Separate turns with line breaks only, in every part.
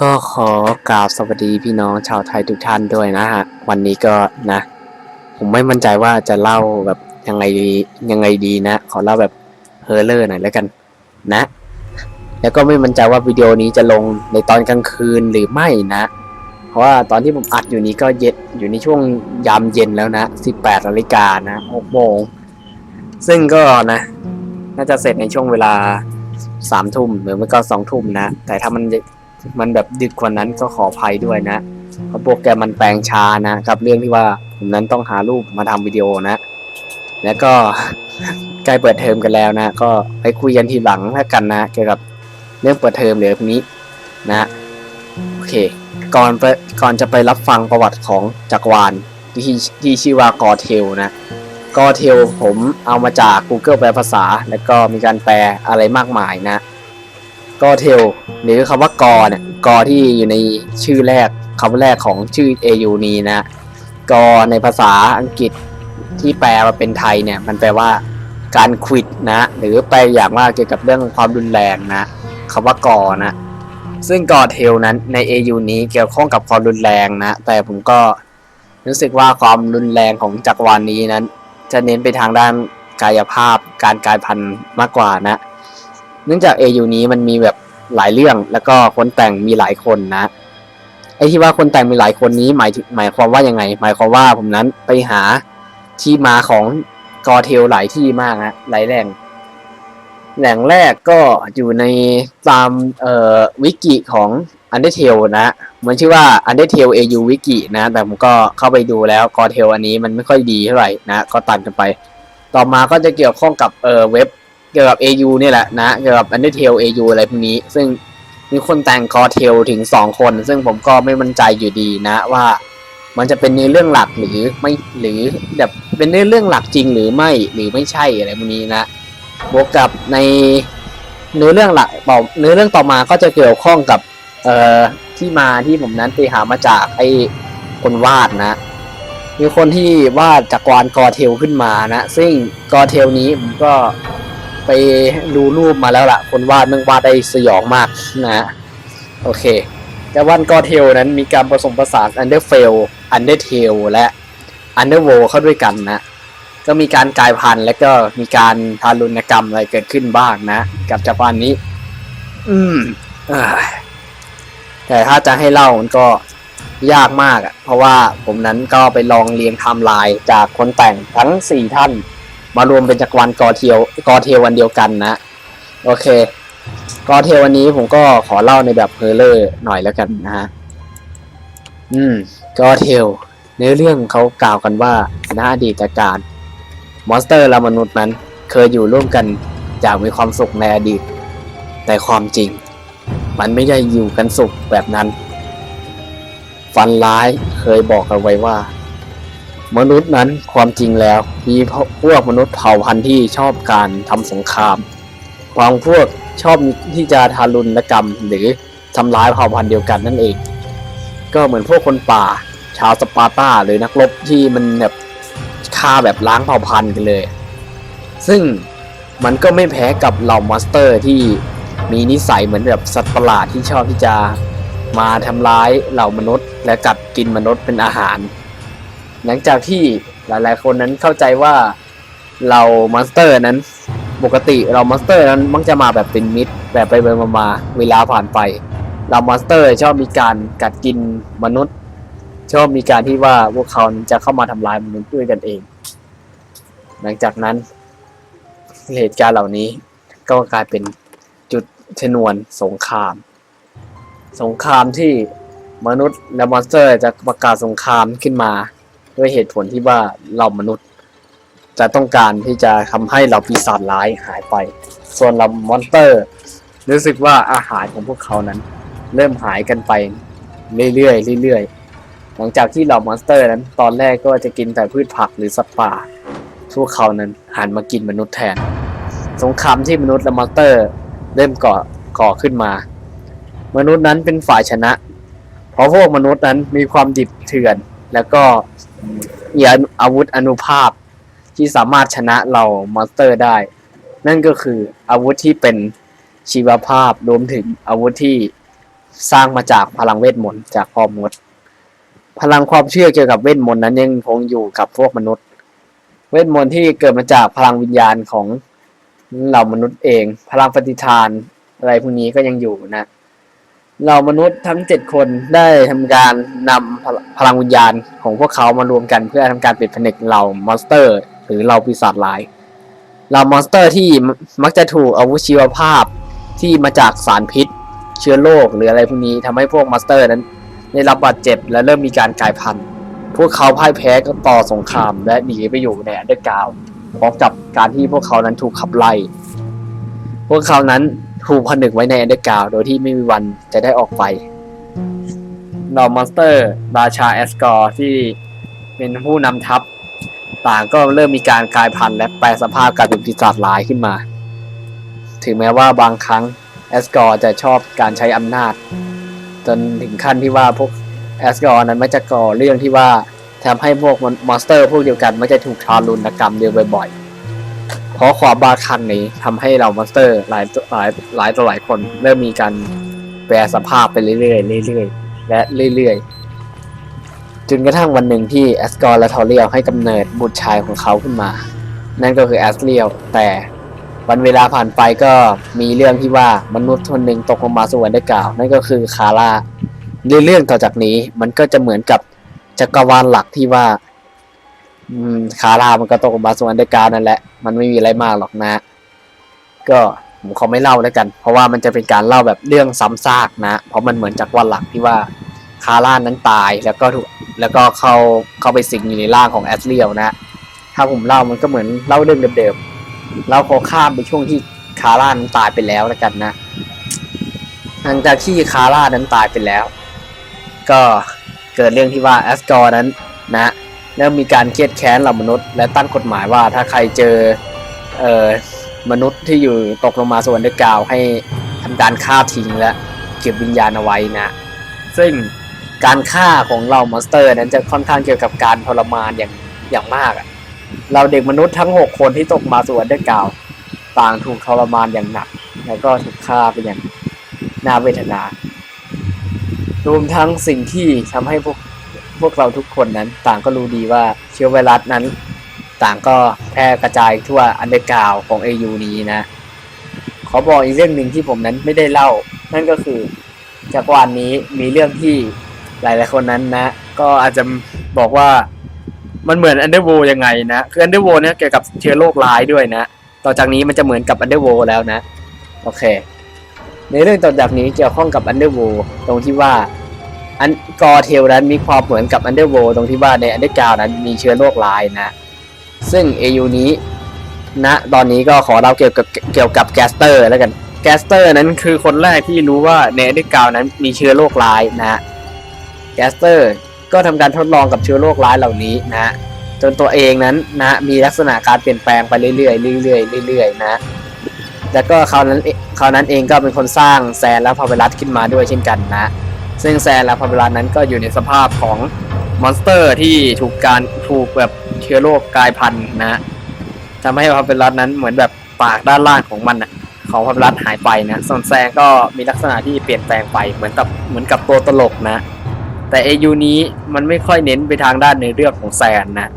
ก็ขอกราบสวัสดีพี่น้องชาวไทยทุกท่านด้วยนะฮะ วันนี้ก็นะ ผมไม่มั่นใจว่าจะเล่าแบบยังไงดียังไงดีนะ ขอเล่าแบบเฮอร์เลอร์หน่อยแล้วกันนะ แล้วก็ไม่มั่นใจว่าวิดีโอนี้จะลงในตอนกลางคืนหรือไม่นะ เพราะว่าตอนที่ผมอัดอยู่นี้ก็เย็นอยู่ในช่วงยามเย็นแล้วนะ 18นาฬิกานะ6โมงซึ่งก็นะ น่าจะเสร็จในช่วงเวลาสามทุ่มหรือไม่ก็สองทุ่มนะ แต่ถ้ามัน มันแบบดึกกว่านั้นก็ขออภัยด้วยนะเพราะโปรแกรมมันแปลงช้านะกับ เรื่องที่ว่าผมนั้นต้องหารูปมาทำวิดีโอนะ แล้วก็ใกล้เปิดเทอมกันแล้วนะ ก็ไปคุยกันทีหลังแล้วกันนะเกี่ยวกับเรื่องเปิดเทอมหรือพวกนี้นะโอเค ก่อนไปก่อนจะไปรับฟังประวัติของจักรวาลที่ที่ชื่อว่ากอเทลนะกอเทลผมเอามาจาก Google แปลภาษา แล้วก็มีการแปลอะไรมากมายนะ กอเทลหรือคำว่ากอเนี่ยกอที่อยู่ในชื่อแรกคำแรกของชื่อ AU นี้นะกอในภาษาอังกฤษที่แปลมาเป็นไทยเนี่ยมันแปลว่าการควิดนะหรือแปลอย่างว่าเกี่ยวกับเรื่องความรุนแรงนะคำว่ากอนะซึ่งกอเทลนั้นใน AU นี้เกี่ยวข้องกับความรุนแรงนะแต่ผมก็รู้สึกว่าความรุนแรงของจักรวาลนี้นั้น จะเน้นไปทางด้านกายภาพการกลายพันธุ์มากกว่านะ เนื่องจาก AU นี้มันมีแบบหลายเรื่องแล้วก็คนแต่งมีหลายคนนะ ไอที่ว่าคนแต่งมีหลายคนนี้หมายหมายความว่ายังไง หมายความว่าผมนั้นไปหาที่มาของกอเทลหลายที่มากนะหลายแหล่ง แหล่งแรกก็อยู่ในตามเอ่อวิกิของ Undertale นะ มันชื่อว่า Undertale AU Wiki นะ แต่ผมก็เข้าไปดูแล้วกอเทลอันนี้มันไม่ค่อยดีเท่าไหร่นะ ก็ตัดกันไป ต่อมาก็จะเกี่ยวข้องกับเอ่อเว็บ เกี่ยวกับ AU นี่แหละนะเกี่ยวกับ Undertale AU อะไรพวกนี้ ซึ่งมีคนแต่งกอเทลถึง 2 คน ซึ่งผมก็ไม่มั่นใจอยู่ดีนะว่ามันจะเป็นในอเรื่องหลักหรือไม่หรือแบบเป็นในอเรื่องหลักจริงหรือไม่หรือไม่ใช่อะไรพวกนี้นะบวกกับในเนื้อเรื่องหลักต่อเนื้อเรื่องต่อมาก็จะเกี่ยวข้องกับเอ่อที่มาที่ผมนั้นไปหามาจากไอ้คนวาดนะ มีคนที่วาดจักรวาลกอเทลขึ้นมานะ ซึ่งกอเทลนี้ผมก็ ไปดูรูปมาแล้วล่ะ คนวาดมึงวาดได้สยองมากนะโอเคแต่วันกอเทลนั้นมีการผสมผสาน Underfell Undertale และ Underworld เข้าด้วยกันนะ ก็มีการกลายพันธุ์และก็มีการทารุณกรรมอะไรเกิดขึ้นบ้างนะ กับจักรวาลนี้ อืมอแต่ถ้าจะให้เล่ามันก็ยากมากอะ่ะ เพราะว่าผมนั้นก็ไปลองเรียงไทม์ไลน์จากคนแต่งทั้ง4ท่าน มารวมเป็นจักรวาลกอเทลกอเทลวันเดียวกันนะ โอเค กอเทลวันนี้ผมก็ขอเล่าในแบบเฮอร์เลอร์หน่อยแล้วกันนะฮะอืมกอเทลเนื้อเรื่องเขากล่าวกันว่าณอดีตการมอนสเตอร์และมนุษย์นั้น เคยอยู่ร่วมกันอย่างมีความสุขในอดีต แต่ความจริง มันไม่ได้อยู่กันสุขแบบนั้น ฟันร้ายเคยบอกเอาไว้ว่า มนุษย์นั้นความจริงแล้วมีพวกมนุษย์เผ่าพันธุ์ที่ชอบการทำสงครามบางพวกชอบที่จะทารุณกรรม หรือทำร้ายเผ่าพันธุ์เดียวกันนั่นเอง ก็เหมือนพวกคนป่า ชาวสปาร์ตาหรือนักรบที่มันแบบฆ่าแบบล้างเผ่าพันธุ์กันเลย ซึ่งมันก็ไม่แพ้กับเหล่ามอนสเตอร์ที่มีนิสัยเหมือนแบบสัตว์ประหลาดที่ชอบที่จะมาทำร้ายเหล่ามนุษย์ และกัดกินมนุษย์เป็นอาหาร หลังจากที่หลาย ๆ คนนั้นเข้าใจว่าเรามอนสเตอร์นั้น ปกติเรามอนสเตอร์นั้นมักจะมาแบบเป็นมิตรแบบไปไปมามาเวลาผ่านไป เรามอนสเตอร์ชอบมีการกัดกินมนุษย์ ชอบมีการที่ว่าพวกเขาจะเข้ามาทำลายมนุษย์ด้วยกันเอง หลังจากนั้นเหตุการณ์เหล่านี้ก็กลายเป็นจุดชนวนสงคราม สงครามที่มนุษย์และมอนสเตอร์จะประกาศสงครามขึ้นมา ด้วยเหตุผลที่ว่าเรามนุษย์ จะต้องการที่จะทำให้เราปีศาจร้ายหายไป ส่วนเรามอนสเตอร์ รู้สึกว่าอาหารของพวกเขานั้น เริ่มหายกันไปเรื่อยๆเรื่อยๆหลังจากที่เหล่ามอนสเตอร์นั้น ตอนแรกก็จะกินแต่พืชผักหรือสัตว์ป่าพวกเขานั้นหันมากินมนุษย์แทน สงครามที่มนุษย์และมอนสเตอร์ เริ่มก่อก่อขึ้นมา มนุษย์นั้นเป็นฝ่ายชนะ เพราะพวกมนุษย์นั้นมีความดิบเถื่อน แล้วก็ มีอาวุธอนุภาพที่สามารถชนะเรามอนสเตอร์ได้ นั่นก็คืออาวุธที่เป็นชีวภาพรวมถึงอาวุธที่สร้างมาจากพลังเวทมนต์จากพ่อมด พลังความเชื่อเกี่ยวกับเวทมนต์นั้นยังคงอยู่กับพวกมนุษย์ เวทมนต์ที่เกิดมาจากพลังวิญญาณของเหล่ามนุษย์เอง พลังปฏิทานอะไรพวกนี้ก็ยังอยู่นะ เหล่ามนุษย์ทั้งเจ็ดคนได้ทำการนำพลพลังวิญญาณของพวกเขามารวมกันเพื่อทำการปิดผนึกเหล่ามอนสเตอร์ หรือเหล่าปีศาจร้ายเหล่ามอนสเตอร์ที่มักจะถูกอาวุธชีวภาพที่มาจากสารพิษ เชื้อโรคหรืออะไรพวกนี้ทำให้พวกมอนสเตอร์นั้น ได้รับบาดเจ็บและเริ่มมีการกลายพันธุ์ พวกเขาพ่ายแพ้ก็ต่อสงคราม และหนีไปอยู่ในอันเดอร์กราวด์พร้อมกับการที่พวกเขานั้นถูกขับไล่พวกเขานั้น ถูกผนึกไว้ในอันเดอร์กราวโดยที่ไม่มีวันจะได้ออกไปเหล่ามอนสเตอร์ราชาแอสกอร์ที่เป็นผู้นำทัพ ต่างก็เริ่มมีการกลายพันธุ์และแปลสภาพกลายเป็นปีศาจร้ายขึ้นมา ถึงแม้ว่าบางครั้งแอสกอร์จะชอบการใช้อำนาจ จนถึงขั้นที่ว่าพวกแอสกอร์นั้นไม่จะก่อเรื่องที่ว่าทำให้พวกมอนสเตอร์พวกเดียวกันไม่จะถูกทารุณกรรมเดียวบ่อยๆ เพราะความบาคลั่งนี้ทำให้เรามอนสเตอร์หลายหลายหลายต่อหลายคนเริ่มมีการแปรสภาพไปเรื่อยๆเรื่อยๆและเรื่อยๆจนกระทั่งวันหนึ่งที่แอสกอร์และทอเรียลให้กำเนิดบุตรชายของเขาขึ้นมา นั่นก็คือแอสเรียลแต่วันเวลาผ่านไปก็มีเรื่องที่ว่ามนุษย์คนหนึ่งตกลงมาสู่อันเดอร์กราว นั่นก็คือคาร่าเรื่องต่อจากนี้มันก็จะเหมือนกับจักรวาลหลักที่ว่า อืมคาร่ามันก็ตกลงมาสู่อันเดกาวนั่นแหละ มันไม่มีอะไรมากหรอกนะ ก็ผมขอไม่เล่าแล้วกัน เพราะว่ามันจะเป็นการเล่าแบบเรื่องซ้ำซากนะ เพราะมันเหมือนจักรวาลหลักที่ว่าคาร่านั้นตายแล้วก็ถูกแล้วก็เข้าเข้าไปสิงอยู่ในร่างของแอสเรียลนะ ถ้าผมเล่ามันก็เหมือนเล่าเรื่องเดิมๆเราขอข้ามไปช่วงที่คาร่านั้นตายไปแล้วแล้วกันนะหลังจากที่คาร่านั้นตายไปแล้ว ก็เกิดเรื่องที่ว่าแอสกอร์นั้นนะ เริ่มมีการเครียดแค้นเหล่ามนุษย์ และตั้งกฎหมายว่าถ้าใครเจอเอ่อมนุษย์ที่อยู่ตกลงมาสวรรค์กาวให้ทำการฆ่าทิ้งและเก็บวิญญาณเอาไว้นะ ซึ่งการฆ่าของเรามอนสเตอร์นั้นจะค่อนข้างเกี่ยวกับการทรมานอย่างอย่างมากอะเราเด็กมนุษย์ทั้ง 6 คนที่ตกมาสวรรค์กาวต่างถูกทรมานอย่างหนัก แล้วก็ถูกฆ่าไปอย่างน่าเวทนา รวมทั้งสิ่งที่ทำให้พวก พวกเราทุกคนนั้นต่างก็รู้ดีว่าเชื้อไวรัสนั้น ต่างก็แพร่กระจายทั่วอันเดอร์กราวของ AU นี้นะ ขอบอกอีกเรื่องหนึ่งที่ผมนั้นไม่ได้เล่า นั่นก็คือจักวาลนี้มีเรื่องที่หลายๆคนนั้นนะ ก็อาจจะบอกว่ามันเหมือนอันเดอร์โวยังไงนะ คืออันเดอร์โวเนี่ยเกี่ยวกับเชื้อโรคร้ายด้วยนะ ต่อจากนี้มันจะเหมือนกับอันเดอร์โวแล้วนะ โอเค ในเรื่องต่อจากนี้เกี่ยวข้องกับอันเดอร์โวตรงที่ว่า อันกอเทลนั้นมีความเหมือนกับอันเดอร์โวตรงที่ว่าในอันเดอร์กาวนั้นมีเชื้อโรคร้ายนะ ซึ่ง AU นี้ณตอนนี้ก็ขอเล่าเกี่ยวกับเกี่ยวกับแกสเตอร์แล้วกันแกสเตอร์นั้นคือคนแรกที่รู้ว่าในอันเดอร์กาวนั้นมีเชื้อโรคร้ายนะแกสเตอร์ก็ทำการทดลองกับเชื้อโรคร้ายเหล่านี้นะ จนตัวเองนั้นนะมีลักษณะการเปลี่ยนแปลงไปเรื่อยๆเรื่อยๆเรื่อยๆนะแล้วก็เขานั้นเขานั้นเองก็เป็นคนสร้างแซนและพาเวลัสขึ้นมาด้วยเช่นกันนะ ซึ่งแซนและพาเวลัสนั้นก็อยู่ในสภาพของมอนสเตอร์ที่ถูกการถูกแบบเชื้อโรคกลายพันธุ์นะทำให้พาเวลัสนั้นเหมือนแบบปากด้านล่างของมันอะของพาเวลัสหายไปนะส่วนแซนก็มีลักษณะที่เปลี่ยนแปลงไปเหมือนกับเหมือนกับตัวตลกนะ แต่เอยูนี้มันไม่ค่อยเน้นไปทางด้านในเรื่องของแซนนะ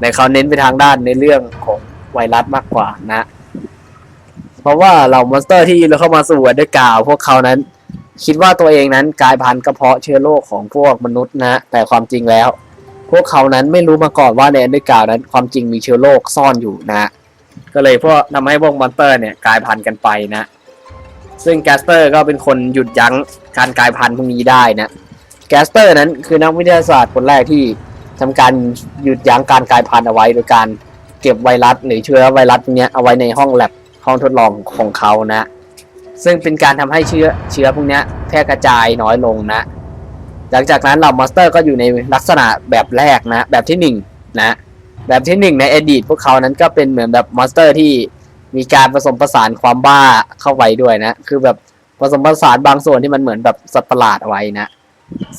แต่เขาเน้นไปทางด้านในเรื่องของไวรัสมากกว่านะ เพราะว่าเหล่ามอนสเตอร์ที่เราเข้ามาสู่เดอร์กาวพวกเขานั้น คิดว่าตัวเองนั้นกลายพันธุ์กระเพาะเชื้อโรคของพวกมนุษย์นะ แต่ความจริงแล้ว พวกเขานั้นไม่รู้มาก่อนว่าในอันดอร์กาวนั้นความจริงมีเชื้อโรคซ่อนอยู่นะ ก็เลยพวกทำให้พวกมอนเตอร์เนี่ยกลายพันธุ์กันไปนะ ซึ่งแกสเตอร์ก็เป็นคนหยุดยั้งการกลายพันธุ์พวกนี้ได้นะ แกสเตอร์นั้นคือนักวิทยาศาสตร์คนแรกที่ทำการหยุดยั้งการกลายพันธุ์เอาไว้โดยการเก็บไวรัสหรือเชื้อไวรัสเนี้ยเอาไว้ในห้องแลบห้องทดลองของเขานะ ซึ่งเป็นการทำให้เชื้อเชื้อพวกนี้แพร่กระจายน้อยลงนะ หลังจากนั้นเหล่ามอนสเตอร์ก็อยู่ในลักษณะแบบแรกนะ แบบที่หนึ่งนะแบบที่หนึ่งในอดีตพวกเขานั้นก็เป็นเหมือนแบบมอนสเตอร์ที่มีการผสมผสานความบ้าเข้าไว้ด้วยนะ คือแบบผสมผสานบางส่วนที่มันเหมือนแบบสัตว์ประหลาดเอาไว้นะ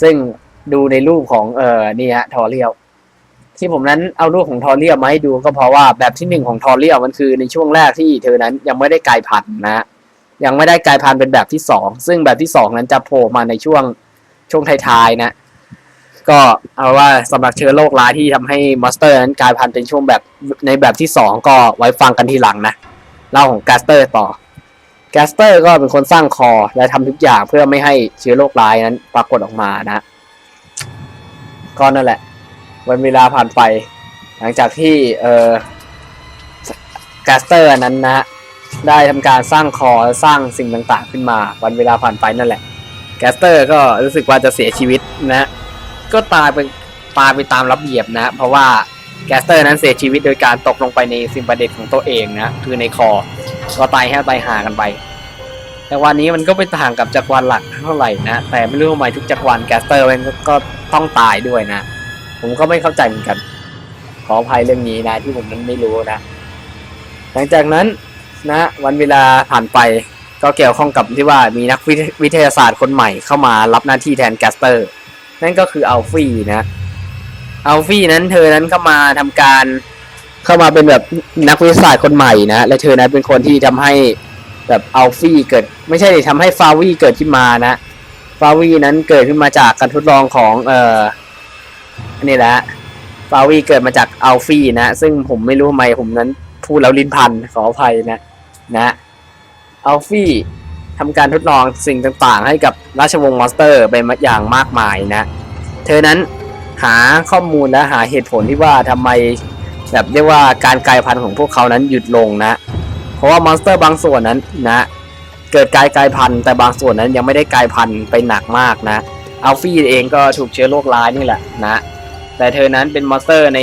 ซึ่งดูในรูปของเออนี่ฮะทอเรียลที่ผมนั้นเอารูปของทอเรียลมาให้ดูก็เพราะว่าแบบที่หนึ่งของทอเรียลมันคือในช่วงแรกที่เธอนั้นยังไม่ได้กลายพันธุ์นะ ยังไม่ได้กลายพันธุ์เป็นแบบที่สองซึ่งแบบที่สองนั้นจะโผล่มาในช่วงช่วงท้ายๆนะ ก็เอาว่าสำหรับเชื้อโรคร้ายที่ทำให้มอสเตอร์นั้นกลายพันธุ์เป็นช่วงแบบในแบบที่สองก็ไว้ฟังกันทีหลังนะเล่าของแกสเตอร์ต่อแกสเตอร์ก็เป็นคนสร้างคอและทำทุกอย่างเพื่อไม่ให้เชื้อโรคร้ายนั้นปรากฏออกมานะก็นั่นแหละ วันเวลาผ่านไป หลังจากที่เออแกสเตอร์นั้นนะ ได้ทำการสร้างคอสร้างสิ่งต่างๆ ขึ้นมา วันเวลาผ่านไปนั่นแหละ แกสเตอร์ก็รู้สึกว่าจะเสียชีวิตนะ ก็ตายไปตายไปตามระเบียบนะ เพราะว่าแกสเตอร์นั้นเสียชีวิตโดยการตกลงไปในซิมบาเดตของตัวเองนะ คือในคอ ก็ตายแห้ตายหากันไป แต่วันนี้มันก็ไม่ต่างกับจักรวาลหลักเท่าไหร่นะ แต่ไม่รู้ทำไมทุกจักรวาลแกสเตอร์มันก็ต้องตายด้วยนะ ผมก็ไม่เข้าใจเหมือนกัน ขออภัยเรื่องนี้นะที่ผมนั้นไม่รู้นะ หลังจากนั้น นะวันเวลาผ่านไปก็เกี่ยวข้องกับที่ว่ามีนักวิทวิทยาศาสตร์คนใหม่เข้ามารับหน้าที่แทนแกสเตอร์ นั่นก็คืออัลฟี่นะอัลฟี่นั้นเธอนั้นเข้ามาทำการเข้ามาเป็นแบบนักวิทยาศาสตร์คนใหม่นะและเธอนั้นเป็นคนที่ทำให้แบบอัลฟี่เกิด ไม่ใช่ทำให้ฟาวีเกิดขึ้นมานะฟาวีนั้นเกิดขึ้นมาจากการทดลองของเอ่ออันนี้แหละฟาวีเกิดมาจากอัลฟี่นะซึ่งผมไม่รู้ทำไมผมนั้นพูดแล้วลิ้นพันขออภัยนะ อัลฟี่ทำการทดลองสิ่งต่างๆ ให้กับราชวงศ์มอนสเตอร์ไปอย่างมากมายนะ เธอนั้นหาข้อมูลและหาเหตุผลที่ว่าทำไมแบบเรียกว่าการกลายพันธุ์ของพวกเขานั้นหยุดลงนะ เพราะว่ามอนสเตอร์บางส่วนนั้นนะเกิดการกลายพันธุ์แต่บางส่วนนั้นยังไม่ได้กลายพันธุ์ไปหนักมากนะอัลฟี่เองก็ถูกเชื้อโรคร้ายนี่แหละนะ แต่เธอนั้นเป็นมอนสเตอร์ใน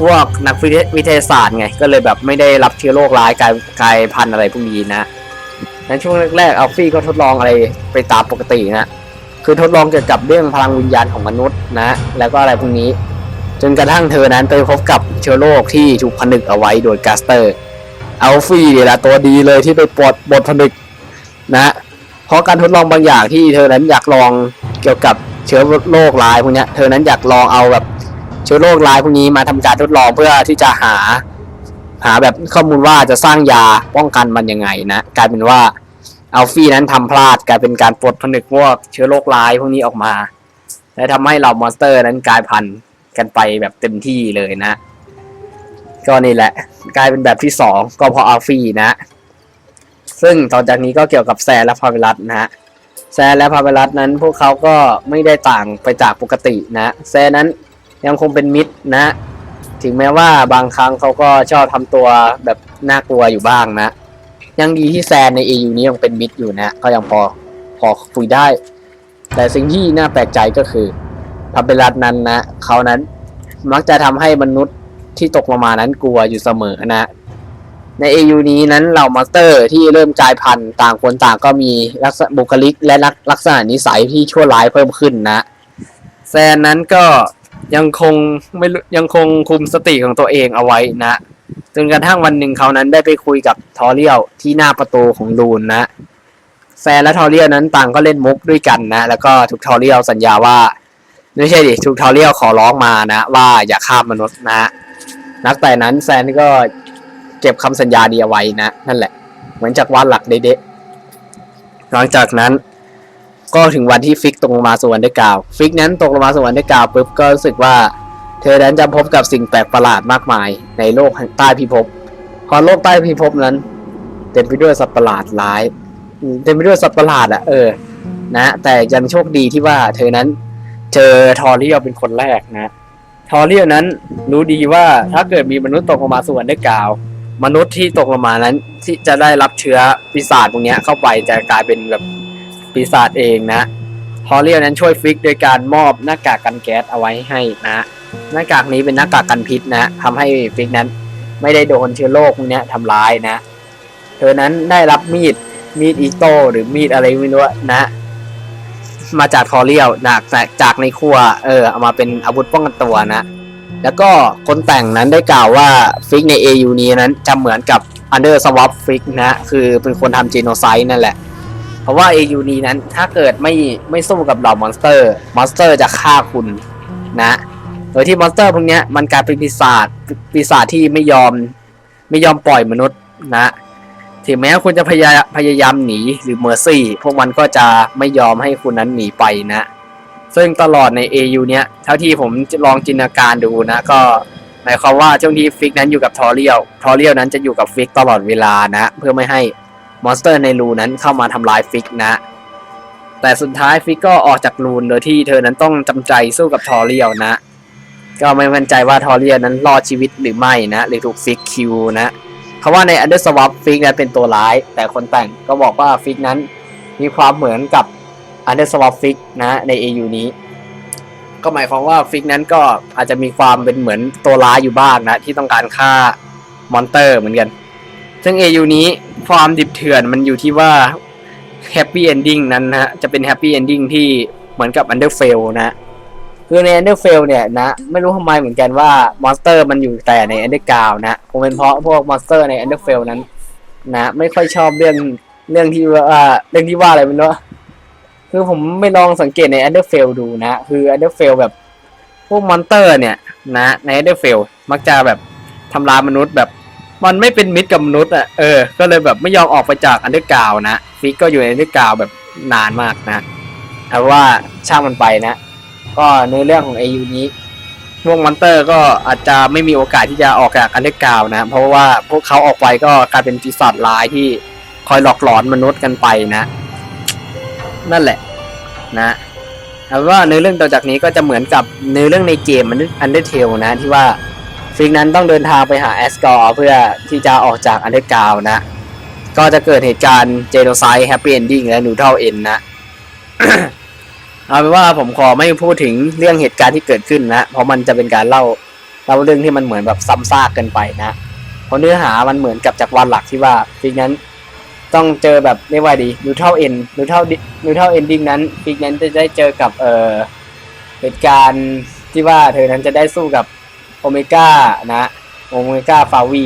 พวกนักวิทยาศาสตร์ไงก็เลยแบบไม่ได้รับเชื้อโรคร้ายกลายกลายพันธุ์อะไรพวกนี้นะ ในช่วงแรกๆอัลฟี่ก็ทดลองอะไรไปตามปกตินะคือทดลองเกี่ยวกับเรื่องพลังวิญญาณของมนุษย์นะ แล้วก็อะไรพวกนี้ จนกระทั่งเธอนั้นไปพบกับเชื้อโรคที่ถูกผนึกเอาไว้โดยกาสเตอร์อัลฟี่นี่แหละตัวดีเลยที่ไปปลดบทผนึกนะเพราะการทดลองบางอย่างที่เธอนั้นอยากลองเกี่ยวกับเชื้อโรคร้ายพวกนี้เธอนั้นอยากลองเอาแบบเชื้อโรคร้ายพวกนี้มาทำการทดลองเพื่อที่จะหา หาแบบข้อมูลว่าจะสร้างยาป้องกันมันยังไงนะกลายเป็นว่าอัลฟี่นั้นทำพลาดกลายเป็นการปลดผนึกพวกเชื้อโรคร้ายพวกนี้ออกมา และทำให้เหล่ามอนสเตอร์นั้นกลายพันธุ์กันไปแบบเต็มที่เลยนะ ก็นี่แหละ กลายเป็นแบบที่สองก็เพราะอัลฟี่นะ ซึ่งต่อจากนี้ก็เกี่ยวกับแซและพาเวลัสนะฮะแซและพาเวลัสนั้นพวกเขาก็ไม่ได้ต่างไปจากปกตินะ แซนนั้นยังคงเป็นมิตรนะ ถึงแม้ว่าบางครั้งเขาก็ชอบทำตัวแบบน่ากลัวอยู่บ้างนะ ยังดีที่แซนใน AU นี้ยังเป็นมิตรอยู่นะ ก็ยังพอพอคุยได้ แต่สิ่งที่น่าแปลกใจก็คือพาเวลัสนั้นนะเขานั้นมักจะทำให้มนุษย์ที่ตกลงมานั้นกลัวอยู่เสมอนะ ใน AU นี้นั้นเหล่ามอนสเตอร์ที่เริ่มกลายพันธุ์ต่างคนต่างก็มีลักษณะบุคลิกและลักษณะนิสัยที่ชั่วร้ายเพิ่มขึ้นนะ แซนนั้นก็ ยังคงไม่ยังคงคุมสติของตัวเองเอาไว้นะจนกระทั่งวันหนึ่งเขานั้นได้ไปคุยกับทอเรียลที่หน้าประตูของลูนนะแซนและทอเรียลนั้นต่างก็เล่นมุกด้วยกันนะ แล้วก็ทุกทอเรียลสัญญาว่าไม่ใช่ดิทุกทอเรียลขอร้องมานะ ว่าอย่าฆ่ามนุษย์นะ นักแต่นั้นแซนก็เก็บคำสัญญาดีเอาไว้นะ นั่นแหละ เหมือนจากวันหลักเด็หลังจากนั้น ก็ถึงวันที่ฟิกตกลงมาสวรรค์ได้กาวฟิกนั้นตกลงมาสวรรค์ได้กาวปุ๊บก็รู้สึกว่าเธอนั้นจะพบกับสิ่งแปลกประหลาดมากมาย ในโลกใต้พิภพพอโลกใต้พิภพนั้น เต็มไปด้วยสัตว์ประหลาดร้ายเต็มไปด้วยสัตว์ประหลาดอะเออ นะ แต่ยังโชคดีที่ว่า เธอนั้นเจอทอเรียลเป็นคนแรกนะ ทอเรียลนั้นรู้ดีว่าถ้าเกิดมีมนุษย์ตกลงมาสวรรค์ได้กาวมนุษย์ที่ตกลงมานั้นที่จะได้รับเชื้อปีศาจพวกเนี้ยเข้าไปจะกลายเป็นแบบ ปีศาจเองนะทอเรียนั้นช่วยฟิกโดยการมอบหน้ากากกันแก๊สเอาไว้ให้นะหน้ากากนี้เป็นหน้ากากกันพิษนะทำให้ฟิกนั้นไม่ได้โดนเชื้อโรคพวกเนี้ทำร้ายนะ เธอนั้นได้รับมีดมีดอิโต้หรือมีดอะไรไม่รู้นะ มาจากทอเรียลนะจากในครัวเออเอามาเป็นอาวุธป้องกันตัวนะ แล้วก็คนแต่งนั้นได้กล่าวว่าฟิกใน AU นี้นั้นจะเหมือนกับ Under Swap ฟิกนะ คือเป็นคนทำ Genocide นั่นแหละ เพราะว่า AU นี้นั้นถ้าเกิดไม่ไม่สู้กับเหล่ามอนสเตอร์มอนสเตอร์จะฆ่าคุณนะ โดยที่มอนสเตอร์พวกนี้มันกลายเป็นปีศาจปีศาจที่ไม่ยอมไม่ยอมปล่อยมนุษย์นะถึงแม้คุณจะพยายามพยายามหนีหรือเมอร์ซี่พวกมันก็จะไม่ยอมให้คุณนั้นหนีไปนะ ซึ่งตลอดใน AU เนี้ยเท่าที่ผมลองจินตนาการดูนะ ก็หมายความว่าช่วงที่ฟิกนั้นอยู่กับทอเรียลทอเรียลนั้นจะอยู่กับฟิกตลอดเวลานะ เพื่อไม่ให้ มอนสเตอร์ในรูนั้นเข้ามาทำลายฟิกนะ แต่สุดท้ายฟิกก็ออกจากรูนโดยที่เธอนั้นต้องจำใจสู้กับทอเรียลนะ ก็ไม่มั่นใจว่าทอเรียลนั้นรอดชีวิตหรือไม่นะ หรือถูกฟิกคิวนะเพราะว่าในอันเดอร์สว p ฟิกนั้นเป็นตัวร้าย แต่คนแต่งก็บอกว่าฟิกนั้นมีความเหมือนกับอันเดอร์สว p ฟิกนะใน AU นี้ ก็หมายความว่าฟิกนั้นก็อาจจะมีความเป็นเหมือนตัวร้ายอยู่บ้างนะที่ต้องการฆ่ามอนเตอร์เหมือนกัน ซึ่ง AU นี้ ความดิบเถื่อนมันอยู่ที่ว่าแฮปปี้เอนดิ้งนั้นนะจะเป็นแฮปปี้เอนดิ้งที่เหมือนกับ Underfell นะคือใน Underfell เนี่ยนะ ไม่รู้ทำไมเหมือนกันว่ามอนสเตอร์มันอยู่แต่ใน Underground นะคงเป็นเพราะพวกมอนสเตอร์ใน Underfell นั้น นะ ไม่ค่อยชอบเรื่องเรื่องที่ว่าเรื่องที่ว่าอะไรไม่รู้คือผมไม่ลองสังเกตใน Underfell ดูนะ คือ Underfell แบบพวกมอนสเตอร์เนี่ยนะใน Underfell มักจะแบบทำลายมนุษย์แบบ มันไม่เป็นมิตรกับมนุษย์อะ เออ ก็เลยแบบไม่ยอมออกไปจาก Underground นะฟิกก็อยู่ใน Underground แบบนานมากนะเอาว่าช่างมันไปนะ ก็ในเรื่องของ AU นี้พวกมอนเตอร์ก็อาจจะไม่มีโอกาสที่จะออกจากอันเดอร์กราวนะ เพราะว่าพวกเขาออกไปก็กลายเป็นปีศาจร้ายที่คอยหลอกหลอนมนุษย์กันไปนะ นั่นแหละ นะเอาว่าในเรื่องต่อจากนี้ก็จะเหมือนกับในเรื่องในเกมอันเดอร์เทลนะที่ว่า ฟิกนั้นต้องเดินทางไปหาแอสกอร์เพื่อที่จะออกจากอันเดอร์กราวนะ ก็จะเกิดเหตุการณ์เจโนไซด์แฮปปี้เอนดิ้งและนูเทลเอ็นนะ เอาเป็นว่าผมขอไม่พูดถึงเรื่องเหตุการณ์ที่เกิดขึ้นนะ เพราะมันจะเป็นการเล่าเล่าเรื่องที่มันเหมือนแบบซ้ำซากเกินไปนะ เพราะเนื้อหามันเหมือนกับจากวันหลักที่ว่าฟิกนั้นต้องเจอแบบเรียกว่าดีนูเทลเอ็นนูเทลนูเทลเอนดิ้งนั้นฟิกนั้นจะได้เจอกับเอ่อเหตุการณ์ที่ว่าเธอนั้นจะได้สู้กับ โอเมก้านะโอเมก้าฟาวี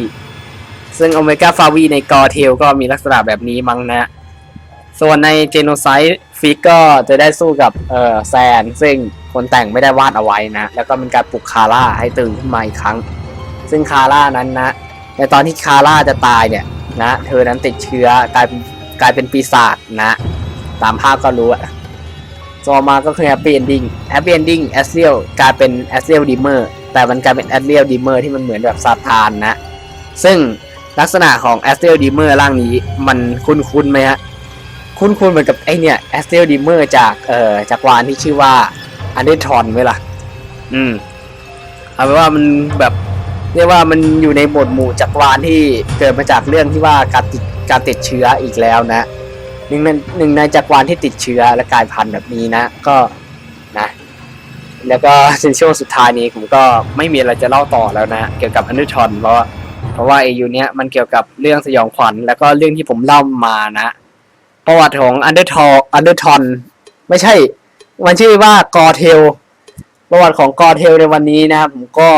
ซึ่งโอเมก้าฟาวีในกอเทลก็มีลักษณะแบบนี้มั้งนะ ส่วนในเจโนไซด์ฟิกก็จะได้สู้กับเอ่อแซน ซึ่งคนแต่งไม่ได้วาดเอาไว้นะ แล้วก็เป็นการปลุกคาร่าให้ตื่นขึ้นมาอีกครั้ง ซึ่งคาร่านั้นนะ ในตอนที่คาร่าจะตายเนี่ยนะ เธอนั้นติดเชื้อกลายเป็นกลายเป็นปีศาจนะ ตามภาพก็รู้อะ ต่อมาก็คือแฮปปี้เอนดิ้งแฮปปี้เอนดิ้งแอสเซียลกลายเป็นแอสเซียลดิมเมอร์แต่มันกลายเป็นแอสเซียลดิมเมอร์ที่มันเหมือนแบบซาตานนะ ซึ่งลักษณะของแอสเซียลดิมเมอร์ร่างนี้มันคุ้นๆไหมฮะ คุ้นๆเหมือนกับไอเนี่ยแอสเซลดิมเมอร์จากเอ่อจากวานที่ชื่อว่าอันเดอร์ทอนไหมล่ะ อืม เอาเป็นว่ามันแบบเรียกว่ามันอยู่ในหมวดหมู่จักรวาลที่เกิดมาจากเรื่องที่ว่าการติดการติดเชื้ออีกแล้วนะ หนึ่งในหนึ่งในจักรวาลที่ติดเชื้อและกลายพันธุ์แบบนี้นะ ก็นะ แล้วก็ในช่วงสุดท้ายนี้ผมก็ไม่มีอะไรจะเล่าต่อแล้วนะ เกี่ยวกับอันเดอร์ทอนเพราะว่าเพราะว่าเอยูเนี้ยมันเกี่ยวกับเรื่องสยองขวัญแล้วก็เรื่องที่ผมเล่ามานะประวัติของอันเดอร์ทออันเดอร์ทอนไม่ใช่ มันชื่อว่ากอเทลประวัติของกอเทลในวันนี้นะครับผมก็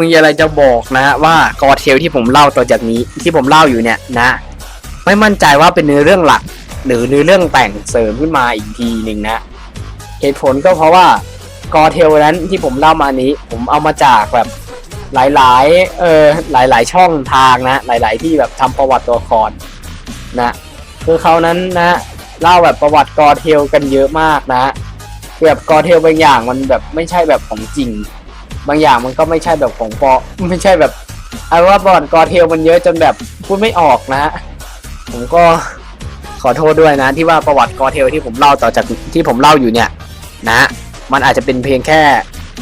มีอะไรจะบอกนะฮะว่ากอเทลที่ผมเล่าต่อจากนี้ที่ผมเล่าอยู่เนี่ยนะ ไม่มั่นใจว่าเป็นเนื้อเรื่องหลัก หรือเนื้อเรื่องแต่งเสริมขึ้นมาอีกทีหนึ่งนะเหตุผลก็เพราะว่ากอเทลนั้นที่ผมเล่ามานี้ ผมเอามาจากแบบหลายๆเออหลาย ๆ ช่องทางนะ หลาย ๆ ที่แบบทำประวัติตัวละครนะคือเขานั้นนะเล่าแบบประวัติกอเทลกันเยอะมากนะแบบกอเทลบางอย่างมันแบบไม่ใช่แบบของจริง บางอย่างมันก็ไม่ใช่แบบของปอไม่ใช่แบบเอาว่าประวัติกอเทลมันเยอะจนแบบพูดไม่ออกนะ ผมก็ขอโทษด้วยนะ ที่ว่าประวัติกอเทลที่ผมเล่าต่อจากที่ผมเล่าอยู่เนี่ย นะมันอาจจะเป็นเพียงแค่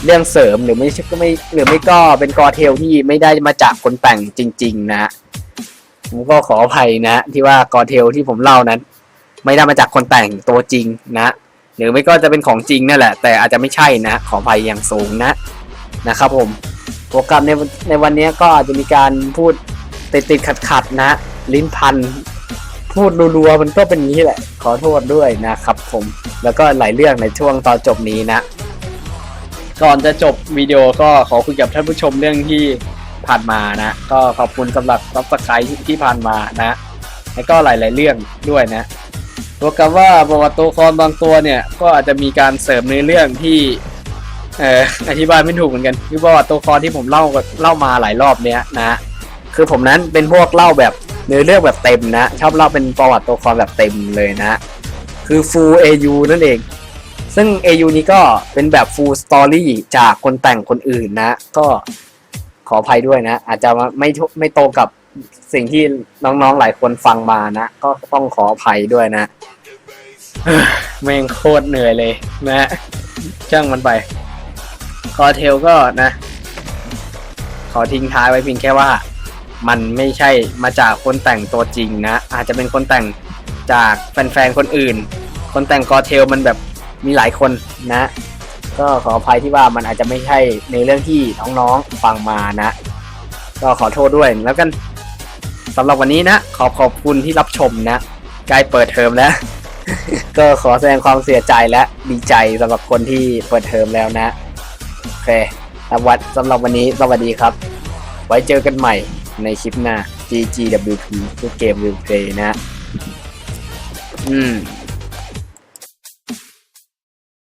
เรื่องเสริมหรือไม่ก็ไม่หรือไม่ก็เป็นกอเทลที่ไม่ได้มาจากคนแต่งจริง ๆ นะผมก็ขออภัยนะ ที่ว่ากอเทลที่ผมเล่านั้น ไม่ได้มาจากคนแต่งตัวจริงนะ หรือไม่ก็จะเป็นของจริงนั่นแหละ แต่อาจจะไม่ใช่นะขออภัยอย่างสูงนะนะครับผมโปรแกรมในในวันนี้ก็อาจจะมีการพูดติดติดขัดขัดนะ ลิ้นพันพูดรัวๆมันก็เป็นนี้แหละ ขอโทษด้วยนะครับผม แล้วก็หลายเรื่องในช่วงตอนจบนี้นะ ก่อนจะจบวิดีโอก็ขอคุยกับท่านผู้ชมเรื่องที่ผ่านมานะ ก็ขอบคุณสำหรับรับสกายที่ผ่านมานะ แล้วก็หลายๆเรื่องด้วยนะตัวกับว่าประวัติตัวละครบางตัวเนี่ยก็อาจจะมีการเสริมในเรื่องที่เอ่ออธิบายไม่ถูกเหมือนกันคือวัติตัวละครที่ผมเล่าเล่ามาหลายรอบเนี้ยนะ คือผมนั้นเป็นพวกเล่าแบบ เนื้อเรื่องแบบเต็มนะ ชอบเล่าเป็นประวัติตัวละครแบบเต็มเลยนะ คือ full AU นั่นเอง ซึ่ง AU นี้ก็เป็นแบบ full story จากคนแต่งคนอื่นนะ ก็ขออภัยด้วยนะ อาจจะไม่ไม่โตกับสิ่งที่น้องๆหลายคนฟังมานะ ก็ต้องขออภัยด้วยนะแม่งโคตรเหนื่อยเลยนะช่างมันไป คอเทลก็นะ ขอทิ้งท้ายไว้เพียงแค่ว่า มันไม่ใช่มาจากคนแต่งตัวจริงนะ อาจจะเป็นคนแต่งจากแฟนๆคนอื่น คนแต่งกอเทลมันแบบมีหลายคนนะ ก็ขออภัยที่ว่ามันอาจจะไม่ใช่ในเรื่องที่น้องๆฟังมานะ ก็ขอโทษด้วยแล้วกันสำหรับวันนี้นะ ขอขอบคุณที่รับชมนะใกล้เปิดเทอมแล้ว ก็ขอแสดงความเสียใจและดีใจสำหรับคนที่เปิดเทอมแล้วนะ โอเคสำหรับสำหรับวันนี้สวัสดีครับ ไว้เจอกันใหม่ ในคลิปหน้า GGWP ทุกเกมวิวเกนะ อืม